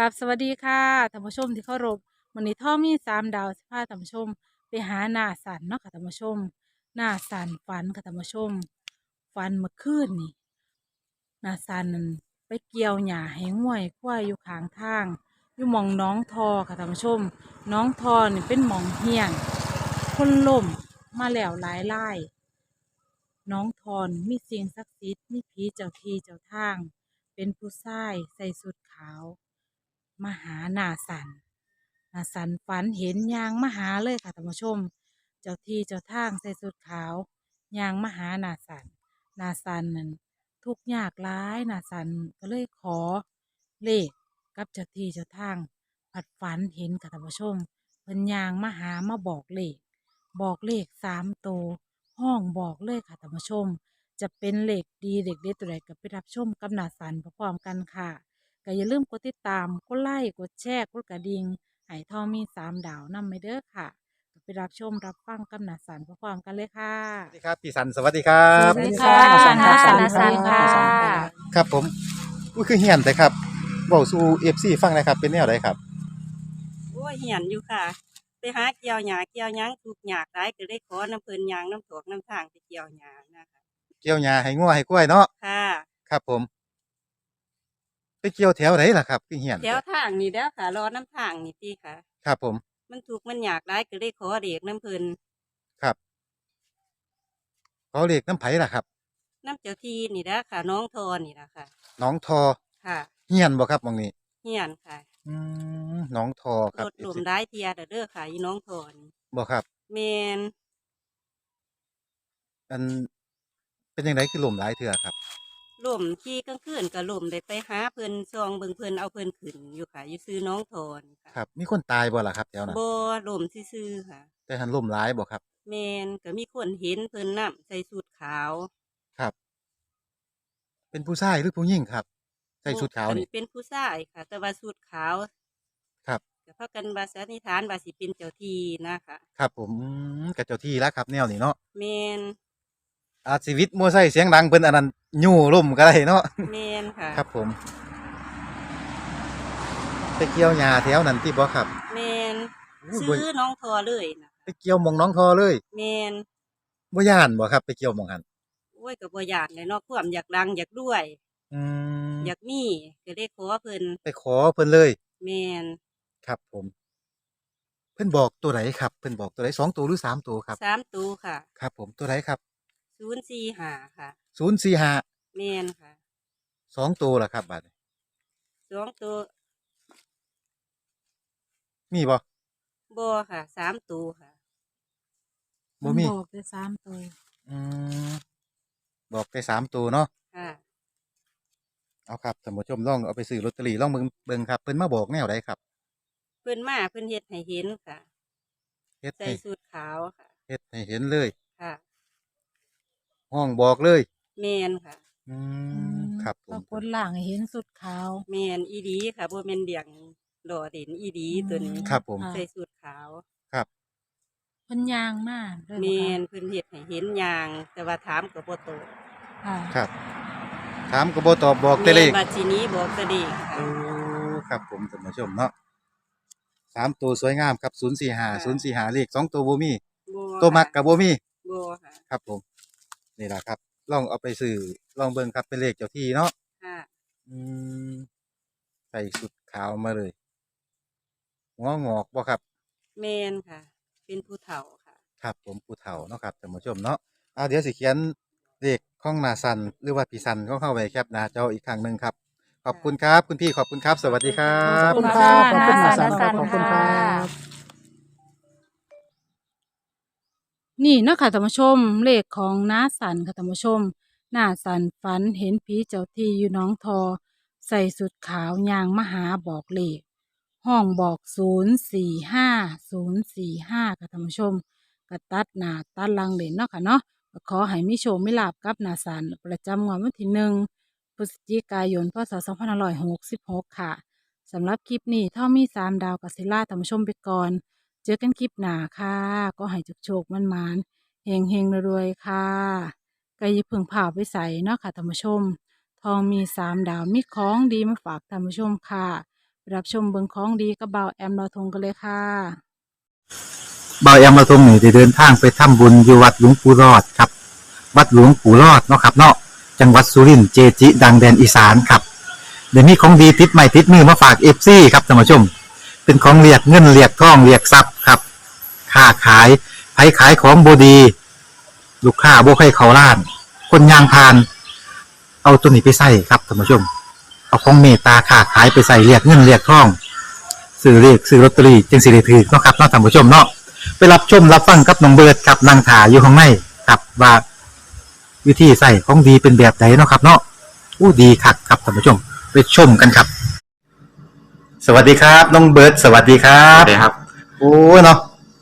กับสวัสดีค่ะท่านผู้ชมที่เคารพวันนี้ท่อมีสามดาวสิพาท่านผู้ชม ไปหาหน้าสันเนาะค่ะท่านผู้ชม หน้าสันฝันค่ะท่านผู้ชม ฝันเมื่อคืนนี่หน้าสันนั่นไปเกี่ยวหญ้าให้ง่วยควายอยู่ข้างทาง อยู่หมองน้องทอค่ะท่านผู้ชม น้องทอนี่เป็นหมองเฮียนคนล่มมาแล้วหลายไล่น้องทอนมีสิ่งศักดิ์สิทธิ์มีผีเจ้าที่เจ้าทาง เป็นผู้ชายใส่สุดขาว มาหาหนาสันหนาสันฝันเห็นยางมาหาเลยค่ะท่านผู้ชม เจ้าที่เจ้าทางใส่สุดขาวยางมาหาหนาสันหนาสันนั่นทุกยากร้ายหนาสันก็เลยขอเลขกับเจ้าที่เจ้าทางผัดฝันเห็นค่ะท่านผู้ชมเพิ่นยางมาหามาบอกเลข บอกเลขสามตัวห้องบอกเลยค่ะท่านผู้ชม จะเป็นเลขดีเด็กเด็ดตัวใดก็ไปรับชมกับหนาสันพร้อมกันค่ะ ก็อย่าลืมกดติดตาม กดไลค์ กดแชร์ กดกระดิ่งให้ทองมีสามดาวนำไปเด้อค่ะก็ไปรับชมรับฟังกับหนาสันพร้อมๆกันเลยค่ะ สวัสดีครับพี่สันสวัสดีครับสวัสดีค่ะสวัสดีครับหนาสันค่ะ ครับผมก็คือเฮียนแต่ครับบอกสู่เอฟซีฟังหนะครับ เป็นแนวใดครับ โอ้ยเหียนอยู่ค่ะ ไปหาเกี่ยวหญ้าเกี่ยวหยังทุกหยากหลายก็ได้ขอน้ำเพิ่นยางน้ำถวกน้ำทางไปเกี่ยวหญ้านะคะเกี่ยวหญ้าให้งัวให้กล้วยเนาะค่ะ ครับผม ไปเกี่ยวแถวไหนล่ะครับคือเฮียนแถวทางนี่แล้วค่ะรอน้ำทางนี่พี่ค่ะ ครับผม มันถูกข์มันหยากหลายก็ได้ขอเด็กน้ำเพิ่นครับเขาเรียกน้ำไผ่ล่ะครับน้ำเจ้าทีนี่แล้วค่ะ น้องทอนี่ละค่ะน้องทอค่ะเฮียนบ่ครับหมองนี้เหียนค่ะอืมน้องทอครรับถหลุมได้เทียเด้อเด้อค่ะอีน้องทอนี่บ่ครับ แมนอันเป็นยังไงคือลมหลายเถื่อครับ ลมที่กลางคืนก็ลมได้ไปหาเพิ่นซองเบิ่งเพิ่นเอาเพิ่นขึ้นอยู่ค่ะ อยู่ซื้อน้องทอนค่ะครับ มีคนตายบ่ล่ะครับแถวนั้นบ่ลมซื่อๆค่ะ แต่หันลมหลายบ่ครับ แมนก็มีคนเห็นเพิ่นนํใส่สูทขาวครับ เป็นผู้ชายหรือผู้หญิงครับ ใส่ชุดขาวอันี่เป็นผู้ชายค่ะ แต่ว่าสูทขาวครับก็พากันว่าสันนิษฐานว่าสิเป็นเจ้าที่นะคะครับ ผมอืมกับเจ้าที่แล้วครับ แนวนี้เนาะแมน อาชีวิตมัวไส้เสียงดังเพิ่นอันนั้นยู่ล่มก็ได้เนาะแมนค่ะครับผมไปเกี่ยวหญ้าแถวนั้นที่บ่ครับแมนอู้ซื้บ่อน้องทอเลยนะไปเกี่ยวหมองน้องทอเลยแมนบ่ย่านบ่ครับ ไปเกี่ยวหมองหันโอ้ยก็บ่อยากเลยเนาะความอยากดังอยากด้วยอืมอยากมีก็ได้ขอเพิ่นไปขอเพิ่นเลยแมนครับผม เพิ่นบอกตัวไหนครับ เพิ่นบอกตัวไหนสองตัวหรือสามตัวครับสามตัวค่ะ ครับ ผมตัวไหนครับ ศูนย์สี่ห้าค่ะศูนย์สี่ห้าแมนค่ะสองตัวล่ะครับบัดนี้สองตัวมีบ่บ่ค่ะสามตัวค่ะ บ่มี บอกได้สามตัวอืมบอกไปสามตัวเนาะ ค่ะ เอาครับท่านผู้ชมลองเอาไปซื้อลอตเตอรี่ลองเบิ่งเบิ่งครับเพิ่นมาบอกแนวใดครับเพิ่นมาเพิ่นเฮ็ดให้เห็นค่ะ เฮ็ดใส่ให้สูทขาวค่ะ เฮ็ดให้เห็นเลย ค่ะ ห้องบอกเลย แมนค่ะ อืมครับผปมรากฏล่างให้เห็นสุดขาว แมนอีดีค่ะบ่แม่นเดียงดอเด่นอีดีตัวนี้ครับผม ค่ะ ใส่สูทขาวครับเพิ่นยางมากเลยแมบ่คะนเพิ่นเฮ็ดให้เห็นอย่าง แต่ว่าถามก็บ่โตค่ะครับถามก็บ่ตอบบอกแต่เลข แม่นบัดทีนี้บอกแต่เลขค่ะ โอ้ครับผมท่านผู้ชมเนาะสามตัวสวยงามครับศูนย์สี่ห้าศูนย์สี่ห้าเลขสองตัวบ่มี บ่ตัวมักกับบ่มี บ่ค่ะ ครับผม นี่แหละครับ ลองเอาไปซื้อลองเบิ่งครับเป็นเลขเจ้าที่เนาะค่ะอืมใส่สุดขาวมาเลยหัวงอกบ่ครับ แมนค่ะ เป็นผู้เฒ่าค่ะ ครับ ผมผู้เฒ่าเนาะครับท่านผู้ชมเนาะอ่าเดี๋ยวสิเขียนเลขข้องหนาสันหรือว่าพี่สันก็เข้าไปแคปหน้าจออีกครั้งหนึ่งครับ ขอบคุณครับ คุณพี่ขอบคุณครับ สวัสดีครัขบอบคุณค่ะขอบคุณหน้าค่ะสันขอบคุณค่ะ นี่เนาะคะท่านผู้ชมเลขของน้าสันค่ะท่านผู้ชมน้าสันฝันเห็นผีเจ้าที่อยู่น้องทอ ใส่สุดขาวยางมหาบอกเลข ห้องบอกศูนย์สี่ห้าศูนย์สี่ห้าค่ะท่านผู้ชมกระตัดหน้าตัดลังเลนเนาะค่ะเนาะขอให้มิโชคมิลาบกับนาสันประจำงวดวันที่หนึ่งพฤศจิกายนพศสองพันห้าร้อยหกสิบหกค่ะ สำหรับคลิปนี้ถ้ามีสามดาวกัสิล่าท่านผู้ชมไปก่อน เจอกันคลิปหน้าค่ะ ก็ให้จุกโชคมันมานเฮงเฮงรวยๆค่ะกายพึงผ่าไปใส่เนาะค่ะท่านผู้ชม ทองมีสามดาวมีของดีมาฝากท่านผู้ชมค่ะไปรับชมเบิงของดีกับเบาแอมเราทงกันเลยค่ะเบาแอมมาตรงนี้ได้เดินทางไปทำบุญอยู่วัดหลวงปู่รอดครับ วัดหลวงปู่รอดเนาะครับเนาะจังหวัดสุรินทร์เจจิ ดังแดนอีสานครับเดี๋ยวนี้ของดีติดใหม่ติดมือมาฝากเอฟซีครับท่านผู้ชม เป็นของเรียกเงินเรียกทองเรียกทรัพย์ ครับค้าขายไผขายของบดี ลูกค้าบ่ใครเขาล้าน คนยางพาน เอาตัวนี้ไปใส่ครับท่านผู้ชม เอาของเมตตาค้าขายไปใส่เรียกเงินเรียกทองซื้อเรียกซื้อลอตเตอรี่จึงสิได้ถือเนาะครับเนาะท่านผู้ชมเนาะไปรับชมรับฟังกับน้องเบิร์ดครับนางถาอยู่ข้างในครับว่าวิธีใส่ของดีเป็นแบบไหนเนาะครับ เนาะอู้ดีคักครับท่านผู้ชม ไปชมกันครับ สวัสดีครับ น้องเบิร์ดสวัสดีครัครับบครับ โอ้เนาะ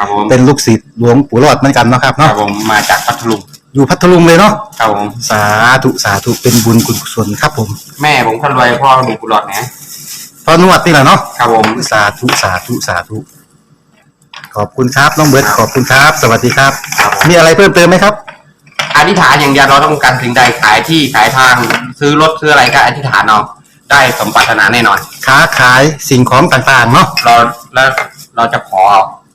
ครับผมเป็นลูกศิษย์หลวงปู่รอดเหมือนกันเนาะครับครัเนาะบผมมาจากพัทลุงอยู่พัทลุงเลยเนาะครับผมสาธุสาธุเป็นบุญกุศลครับผมแม่ผมคนรวยพ่อมีกุหลาบนะพอนวดนี่แหละเนาะครับผม สาธุสาธุสาธุขอบคุณครับน้องเบิร์ดขอบคุณครับ สวัสดีครับ ครับผมมีอะไรเพิ่มเติมไหมครับ อธิษฐานอย่างเดียวเราต้องการสิ่งใดขายที่ขายทางซื้อรถซื้ออะไรก็อธิษฐานเอาได้สมปรารถนาแน่นอน ค้าขายสิ่งของต่างๆเนาะเราแล้วเราจะขอ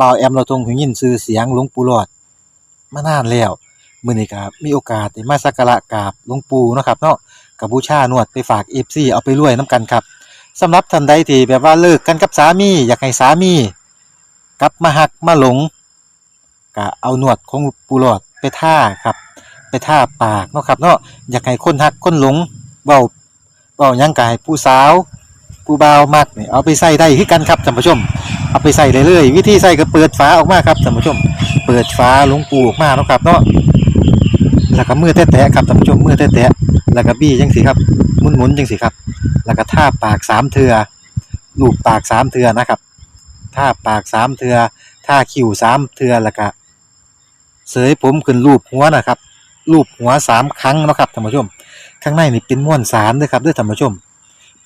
บ่าวแอมเราทรงหูยินชื่อเสียงหลวงปู่หลอดมานานแล้วมื้อนี้ก็มีโอกาสได้มาสักการะกราบหลวงปู่เนาะครับเนาะกับบูชานวดไปฝาก FC เอาไปรวยนํกันครับสำหรับท่านใดที่แบบว่าเลิกกันกับสามีอยากให้สามีกลับมาหักมาหลงก็เอาหนวดของปูหลอดไปท่าครับ ไปท่าปากเนาะครับเนาะอยากให้คนหักคนหลงเว้าเว้ายังกายผู้สาว ผู้บ่าวมักนี่เอาไปใส่ได้คือกันครับท่านผู้ชม เอาไปใส่ได้เลย วิธีใส่ก็เปิดฝาออกมาครับท่านผู้ชม เปิดฝาหลวงปูออกมาเนาะครับเนาะแล้วก็มือแตะๆครับท่านผู้ชมมือแตะๆแล้วก็บี้จังสิครับหมุนๆจังสิครับ แล้วก็ท่าปากสามเทือลูบปากสามเทือนะครับท่าปากสามเทือท่าคิ้วสามเทือแล้วก็เสยผมขึ้นรูปหัวนะครับรูปหัวสามครั้งเนาะครับท่านผู้ชม ข้างในนี่เป็นม้วนสารด้วยครับด้วยท่านผู้ชม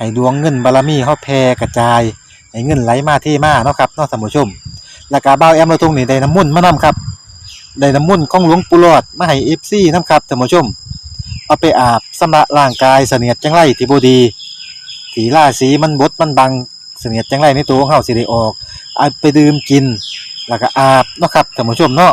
ให้ดวงเงินบารมีเฮาแผ่กระจาย ให้เงินไหลมาเทมาเนาะครับเนาะท่านผู้ชม แล้วก็เบาแอมเราทงนี่ได้น้ำมุ่นมานํครับได้น้ำมุ่นของหลวงปู่หลอดมาให้เอฟซีนํครับท่านผู้ชม เอาไปอาบสำระร่างกายเสนียดจังไรที่บดีถีล่าสีมันบดมันบังเสนียดจังไรในตัวของเฮาสิได้ออกเอาไปดื่มกิน แล้วก็อาบเนาะครับท่านผู้ชมเนาะ